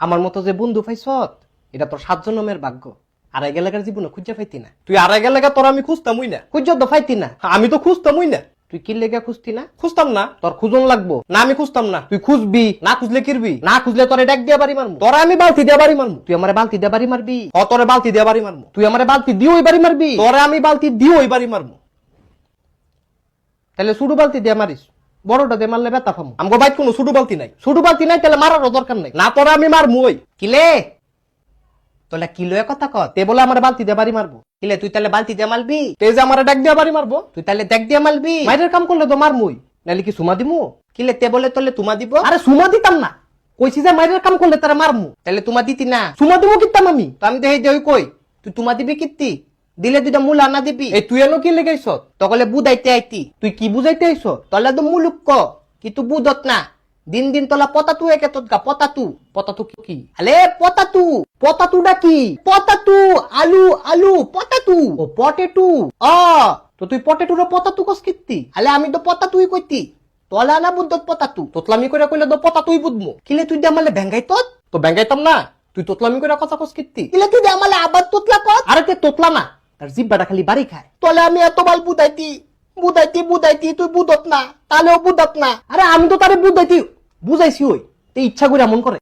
আমার মতো যে বন্ধু পাইছ এটা তোর সাতজন জন্মের ভাগ্য। আড়াই গেলাকার জীবনে খুঁজে পাইতি না। তুই আড়াই গেলাকা তোর আমি খুঁজতামই না। খুঁজ তো পাইতি না। আমি তো খুঁজতামই না। তুই কি লেগে খুঁজতি না? খুঁজতাম না। তোর খুঁজন লাগবো। না আমি খুঁজতাম না। তুই খুঁজবি না খুঁজলে কিরবি? না খুঁজলে তোরে ডাক দিয়ে বাড়ি মারমু। তোরা আমি বালতি দিয়ে বাড়ি মারমু। তুই আমার বালতি দিয়ে বাড়ি মারবি। ও তোরে বালতি দিয়ে বাড়ি মারমু। তুই আমার বালতি দিয়ে ওই বাড়ি মারবি। তোরে আমি বালতি দিয়ে ওই বাড়ি মারমু। তাহলে সুডু বালতি দিয়ে মারিস। বড়টা দিয়ে মারলে ব্যথা পামু। আমগো বাইক কোনো সুডু বালতি নাই। সুডু বালতি নাই তাহলে মারারও দরকার নাই। না তোরা আমি মারমু ওই কিলে তোলা কিলো কথা কত তে বলে আমার বালতি দিয়ে বাড়ি মারবো। কিলে তুই তাহলে বালতি দিয়ে মারবি? তে যে আমার ডাক দিয়ে বাড়ি মারবো। তুই তাহলে দেখ দিয়ে মারবি। মাইরের কাম করলে তো মারমুই। নাহলে কি সুমা দিমু? কিলে তে বলে তোলে তুমা দিব? আরে সুমা দিতাম না। কইছি যে মাইরের কাম করলে তারা মারমু। তাহলে তুমা দিতি না। সুমা দিব কিতাম আমি? তো আমি তো হেই কই। তুই তুমা দিবি কিত্তি? দিলে দুইটা মূল আনা দিবি। এই তুই এনো কি লেগাইছ তকলে বুঝাইতে আইতি। তুই কি বুঝাইতে আইছ? তলে তো মুলুক ক কিন্তু বুঝত না। দিন দিন তোলা পতাতু একে তোৎকা পতাতু। পতাতু কি? কি আলে পতাতু। পতাতুটা কি? পতাতু আলু আলু পতাতু। ও পটেটু। অ। তো তুই পটেটুর পতাতু কস কিত্তি? আলে আমি তো পতাতুই কইতি। তলা না বুদ্ধত পতাতু। তোতলামি করে কইলে তো পতাতুই বুঝমু কিলে তুই আমালে ভেঙ্গাই তত? তো ভেঙ্গাইতাম না। তুই তোতলামি করে কথা কস কিত্তি। কিলে তুই আমালে আবার তোতলা কত আরে তে তোতলা না। তার জিব্বাটা খালি বাড়ি খায়। তাহলে আমি এত বাল বুদাইতি বুদাইতি বুদাইতি তুই বুদত না তাহলেও বুদত না। আরে আমি তো তারে বুদাইতি বুঝাইছি ওই তে ইচ্ছা করে এমন করে।